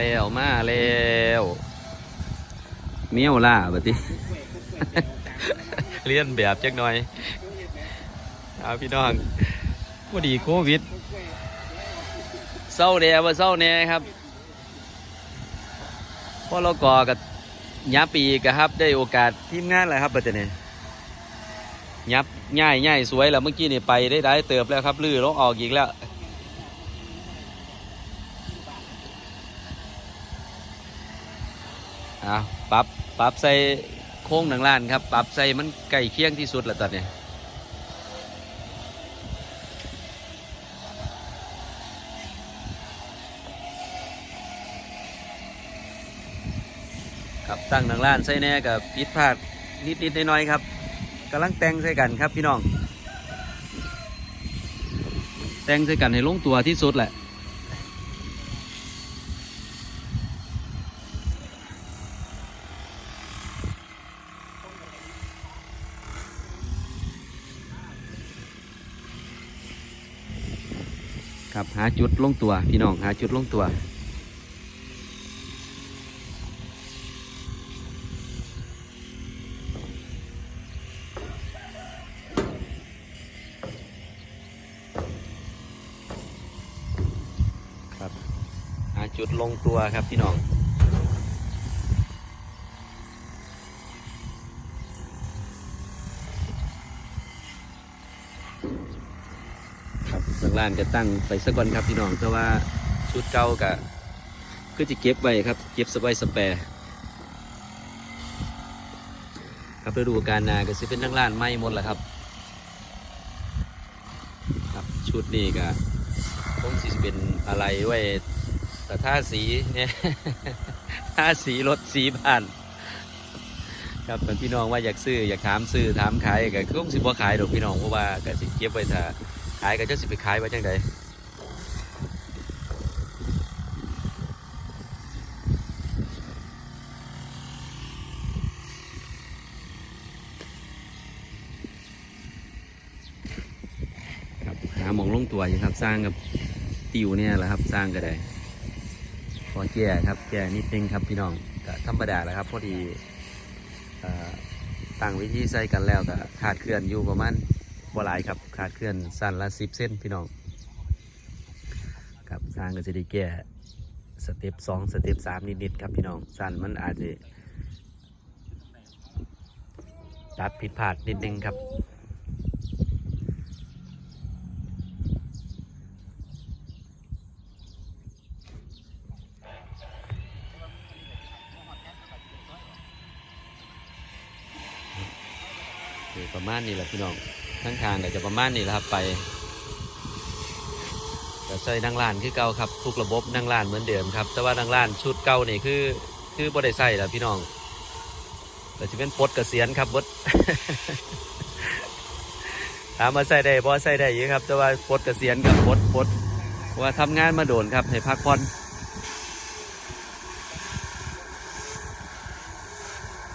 แล้วมาแล้วเมียวล่าบัดนี้เลียนแบบจักหน่อยเอาพี่น้องพอดีโควิดเศร้าแน่ว่าเศร้าแน่ครับพอเราก่อกับยับปีกครับ ได้โอกาสทีมงานแหละครับบัดนี้ยับง่ายง่ายสวยแล้วเมื่อกี้นี่ไปได้ได้เติบแล้วครับ ลื้อลงออกอีกแล้ว อะปรับปรับใส่โค้งหนังล้านครับ ปรับใส่มันใกล้เคียงที่สุดแล้วตอนนี้ครับตั้งหนังล้านใส่แน่กับผิดพลาดนิดๆน้อยๆครับกำลังแต่งใส่กันครับพี่น้อง แต่งใส่กันให้ลงตัวที่สุดแหละ ครับ หาจุดลงตัว พี่น้อง หาจุดลงตัว ครับ หาจุดลงตัวครับพี่น้อง ค ร้านก็ตั้งไปสักวันครับพี่น้องเพราะว่าชุดเก่าก็คือจะเก็บไว้ครับ เก็บสบายสแปร์ครับฤดูกาลนาก็จะเป็นทางร้านไม้หมดแหละครับ ครับชุดนี้ก็คงสิเป็นอะไรไว้แต่ท่าสีเนี่ยท่าสีรถสีผ่านครับเป็นพี่น้องว่าอยากซื้ออยากถามซื้อถามขายก็คงสิบ่ขายดอกพี่น้องเพราะว่าก็สิเก็บไว้ถ้าายก็จะสิไปขายไว้จังใดครับหาหมองลงตัวอยู่ครับสร้างกับติวเนี่ยแหละครับสร้างก็ได้พอแก่ครับแก่นิดนึงครับพี่น้องก็ธรรมดาแหละครับ พอดีเอ่อตั้งวิธีใส่กันแล้วก็ขาดเคลื่อนอยู่ประมาณ บ่หลายครับขาดเคลื่อนสั้นละสิบเส้นพี่น้องครับสร้างก็จะได้แก่สเต็ปสองสเต็ปสามนิดๆครับพี่น้องสั้นมันอาจจะตัดผิดพลาดนิดนึงครับ นี่ประมาณนี้แหละพี่น้องทั้งทางก็จะประมาณนี้แหละครับไปก็ใส่นั่งร้านคือเก่าครับ ทุกระบบนั่งร้านเหมือนเดิมครับ แต่ว่านั่งร้านชุดเก่านี่คือคือบ่ได้ใส่แล้วพี่น้องแต่จะเป็นปลดเกษียณครับบดถามมาใส่ได้บ่ใส่ได้เยอะครับ แต่ว่าปลดเกษียณกับปดปดว่าทำงานมาโดนครับให้พักผ่อน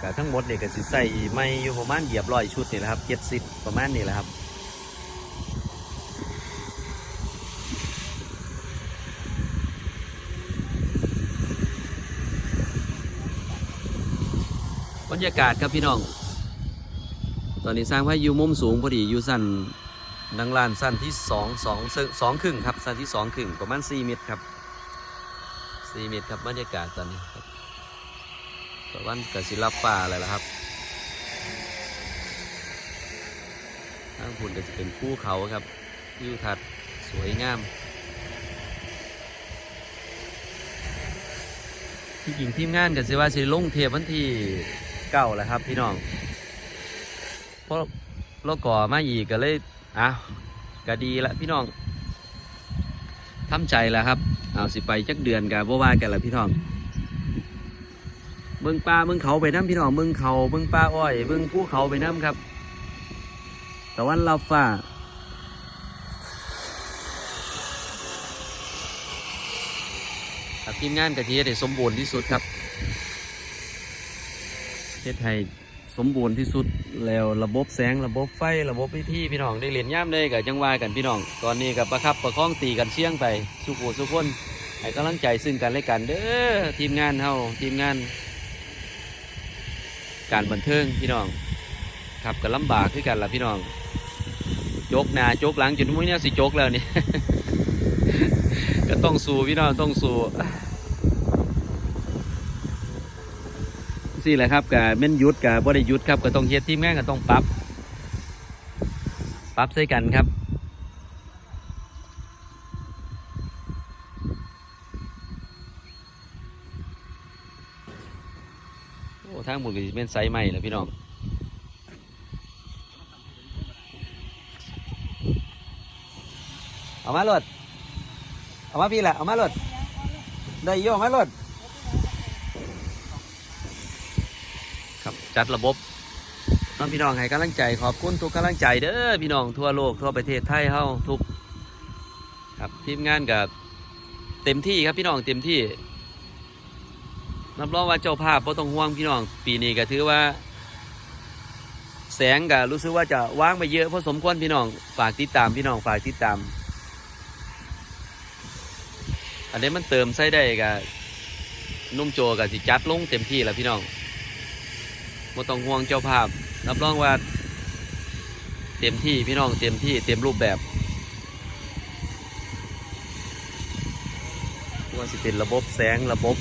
ก็ทั้งหมดเนี่ยก็สิใส่ไม่อยู่ประมาณเหยียบร้อยชุดนี่แหละครับเจ็ดสิบประมาณนี้แหละครับบรรยากาศครับพี่น้อง ตอนนี้สร้างพายุมุมสูงพอดีอยู่สั้นดังลานสั้นที่สองสองสองครึ่งครับสั้นที่สองครึ่งประมาณสี่เมตรครับสี่เมตรครับบรรยากาศตอนนี้ครับ ตะวันกสิรับป่าอะไรล่ะครับทางพุ่นก็จะเป็นภูเขาครับวิวทัศน์สวยงามที่จริงทีมงานกันสิว่าสิลงเทปวันที่เก้าแหละครับ พี่น้องเพราะเราก่อมาอีกก็เลยอะก็ดีละพี่น้องทำใจแล้วครับเอาสิไปจักเดือนกับว่าว่ากันละพี่น้อง เบิ่งปลาเบิ่งเขาไปน้ำพี่น้องเบิ่งเขาเบิ่งปลาอ้อยเบิ่งภูเขาไปน้ำครับตะวันรับฟ้าครับทีมงานกะทิได้สมบูรณ์ที่สุดครับเทศไทยสมบูรณ์ที่สุดแล้วระบบแสงระบบไฟระบบวิธีพี่น้องได้เรียนย่ามได้กับจังว่ากันพี่น้อง ตอนนี้กับประคับประคองตีกันเชี่ยงไปสุขูสุขคนให้กำลังใจซึ่งกันและกันเด้อทีมงานเฮาทีมงาน การบันเทิงพี่น้องครับก็ลำบากคือกันละพี่น้องจกหน้าจกหลังจนมื้อนี้สิจกแล้วนี่ ก็ต้องสู้พี่น้องต้องสู้สิแหละครับกับแม่นยุดกับบ่ได้ยุดครับก็ต้องเฮ็ดทีมงานก็ต้องปรับปรับใส่กันครับ โอ้ทางหมดก็สิเป็นไซใหม่แล้วพี่น้องเอามาหลดเอามาพี่แหละเอามาหลดได้โยอมาหลดครับจัดระบบน้องพี่น้องให้กำลังใจขอบคุณทุกกำลังใจเด้อพี่น้องทั่วโลกทั่วประเทศไทยเฮาทุก ครับทีมงานกับเต็มที่ครับพี่น้องเต็มที่ รับรองว่าเจ้าภาพบ่ต้องห่วงพี่น้อง ปีนี้ก็ถือว่า แสงก็รู้สึกว่าจะว่างไปเยอะพอสมควรพี่น้อง ฝากติดตามพี่น้องฝากติดตาม อันนี้มันเติมใส่ได้กับนุ่มโจกับสิจัดลงเต็มที่แล้วพี่น้องบ่ต้องห่วงเจ้าภาพ รับรองว่า เต็มที่พี่น้องเต็มที่เต็มรูปแบบว่าสิเป็นระบบแสงระบบ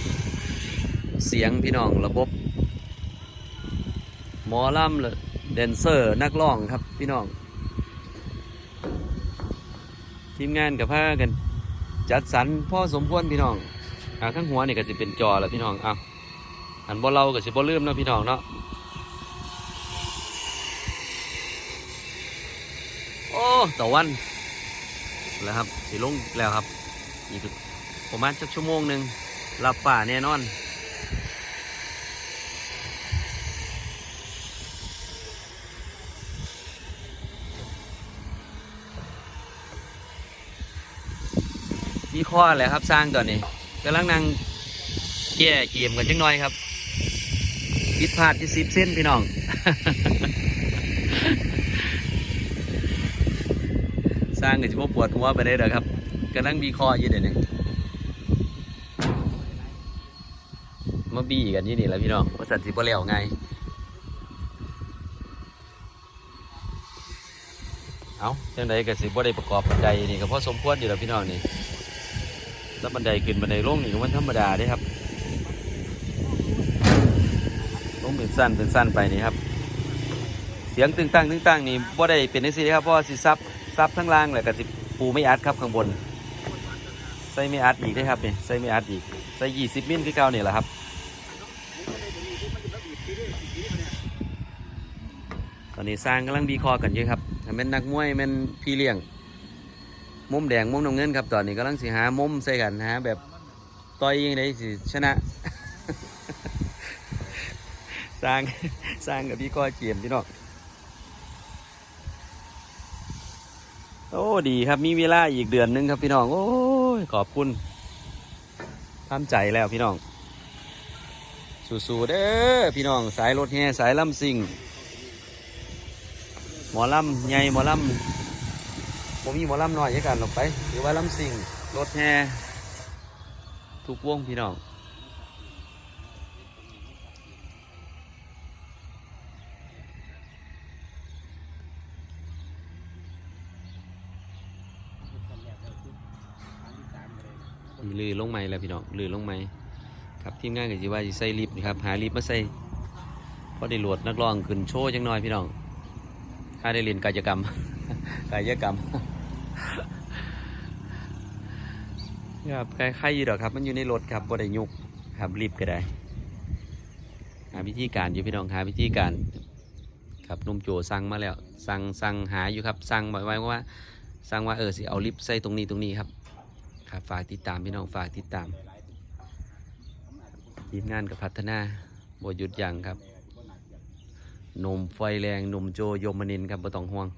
เสียงพี่น้องระบบหมอลำเลยแดนเซอร์นักร้องครับพี่น้อง ทีมงานกับผ้ากัน จัดสรรพ่อสมควรพี่น้องอ่าข้างหัวนี่ก็จะเป็นจอแล้วพี่น้องอะหันบ่เราก็สิบ่ลืมเนาะพี่น้องเนาะโอ้ต่อวันแล้วครับสิลงแล้วครับอีกประมาณสักชั่วโมงหนึ่งรับป่าแน่นอน ข้ออะไรครับสร้างตอนนี้กำลังนั่งแก้เกมกันจังน้อยครับผิดพลาดที่สิบเส้นพี่น้อง สร้างก็จะปวดหัวไปได้เด้อครับกำลังมีข้อยู่เดี๋ยวนี้มาบี้กันยี่นี่แหละพี่น้องว่าสัตว์สิบ่แล้วไงเอาจังใดก็สิบ่ได้ประกอบบันไดนี่ก็พอสมควรอยู่แล้วพี่น้องนี่ แล้วบันไดขึ้นบันไดลงนี่ก็มันธรรมดาเด้ครับลงเป็นสั้นเป็นสั้นไปนี่ครับ เสียงตึงตั้งตึงตั้งนี่บ่ได้เป็นจังซี่ครับเพราะว่าสิซับซับทั้งล่างแล้วก็สิปูไม่อัดครับข้างบน ใส่ไม่อัดอีกได้ครับนี่ใส่ไม่อัดอีกใส่ยี่สิบมิลคือเก่านี่แหละครับตอนนี้สร้างกำลังบีคอกันอยู่ครับถ้าเป็นนักมวยเป็นพี่เลี้ยง มุมแดงมุมน้ำเงินครับตอนนี้กำลังสิหามุมใส่กันหาแบบต่อยยังไงสิชนะ สร้างสร้างกับพี่ก้อยเกียมพี่น้องโอ้ดีครับมีเวลาอีกเดือนหนึงครับพี่น้อง โอ้ยขอบคุณทำใจแล้วพี่น้อง สู้ๆเด้อพี่น้องสายรถแห่สายลำซิ่ง หมอลำใหญ่หมอลำ ผมมีหมอลำน้อยให้กันหรอกไปหรือว่าลำสิงรถแห่ทุกวงพี่น้องลือลงไม้แล้วพี่น้องลือลงไม้ครับทีมงานก็สิว่าสิใส่ลิฟต์นี่ครับหาลิฟต์มาใส่พอได้หลวดนักร้องขึ้นโชว์จังน้อยพี่น้องถ้าได้เรียนกายกรรม กายกรรม ครับใครๆอยู่ดอกครับ มันอยู่ในรถครับบ่ได้ยุกครับรีบก็ได้ หาวิธีการอยู่พี่น้องหาวิธีการ ครับหนุ่มโจสั่งมาแล้ว สั่งสั่งหาอยู่ครับ สั่งบอกไว้ว่า สั่งว่าเออสิเอาลิฟต์ใส่ตรงนี้ตรงนี้ครับ ครับฝากติดตามพี่น้องฝากติดตามทีมงานกับพัฒนาบ่หยุดยั้งครับหนมไฟแรงหนมโจโยมนินครับบ่ต้องห่วง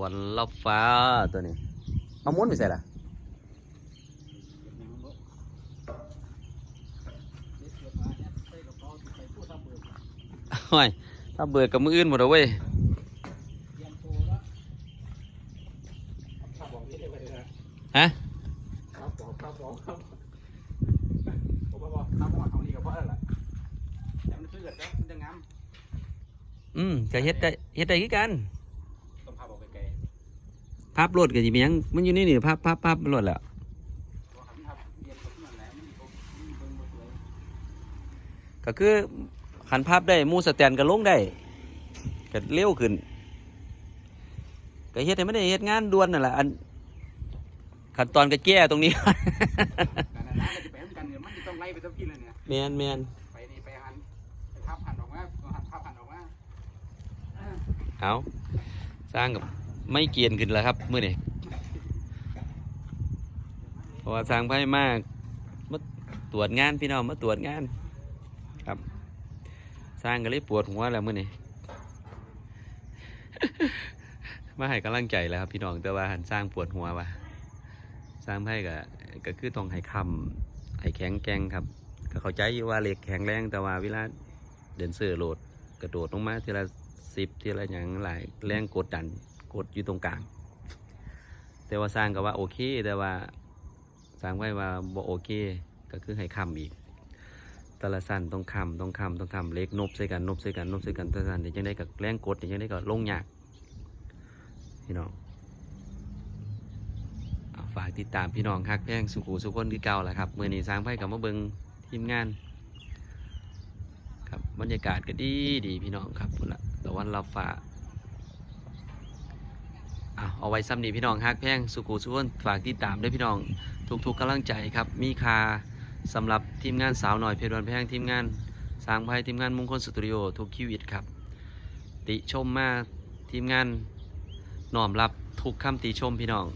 วันลับฟ้าตัวนี้เอาม้วนไปใส่ละโอ้ยถ้าเบิดกับมืออื่นหมดแล้วเว้ยฮะครับผมครับผมครับผมบอกครับผมเอานี่กับพ่อแล้วล่ะแต่มันซื้อกันแล้วมันจะงามอืมก็เฮ็ดได้เฮ็ดได้คือกัน ต้องพาบอกไกล ภาพโหลดก็สิเป็นหยังมันอยู่ในี่นี่ภาพภาพภาพโหลดแล้วๆตัวหันครับเรียนกับมันแหละมันมีโอกมีเบิ่งบ่สวยก็คือขันภาพได้หมูสแตนก็ลงได้ก็เร็วขึ้นก็เฮ็ดให้มันได้เฮ็ดงานด่วนนั่นแหละอันขั้นตอนก็แก้ตรงนี้การนั้นนะจะไปให้มันกันเนี่ยมันจะต้องไล่ไปทุกที่เลยเนี่ย แมนแมนไปนี่ไปหันไปทับหันออกมาตัวหันทับหันออกมา เอาสร้างกับ ไม่เกียนขึ้นแล้วครับเมื้อนี้เพราะว่าสร้างไพ่มากมาตรวจงานพี่น้องมาตรวจงาน ครับสร้างก็เลยปวดหัวแล้วเมื้อนี้มาให้กำลังใจแล้วครับพี่น้องแต่ว่าหันสร้างปวดหัวว่ะสร้างไพ่ก็ก็คือต้องให้คำให้แข็งแกร่งครับ ก็เข้าใจอยู่ว่าเหล็กแข็งแรงแต่ว่าเวลาเดินเสือโหลดกระโดดลงมาทีละสิบทีละอย่างหลายแรงกดดัน กดอยู่ตรงกลาง แต่ว่าสร้างก็ว่าโอเค แต่ว่าสร้างไว้ว่าบ่โอเค ก็คือให้คำอีกแต่ละสั้นต้องคำต้องคำต้องคำเล็กนบใส่กันนบใส่กันนบใส่กันแต่สั้นเดี๋ยวยังได้กับแรงกดเดี๋ยวยังได้กับลงยากพี่น้องฝากติดตามพี่น้องฮักแพงสุขุสุขคนที่เก่าแหละครับเมื่อนี้สร้างไพ่กับมาเบิงทีมงานครับบรรยากาศก็ดีดีพี่น้องครับพุ่นละแต่วันเราฝาก เอาเอาไว้ซ้ำนี้พี่น้องฮักแพงสุขุสุขนฝากติดตามด้วยพี่น้องทุกๆกำลังใจครับมีคาสำหรับทีมงานสาวหน่อยเพชรวันแพงทีมงานสางไพ่ทีมงานมงคลสตูดิโอทุกชีวิตครับ ติชมมาทีมงานน้อมรับทุกคำติชมพี่น้อง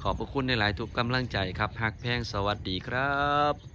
ขอบพระคุณในหลายทุกกำลังใจครับฮักแพงสวัสดีครับ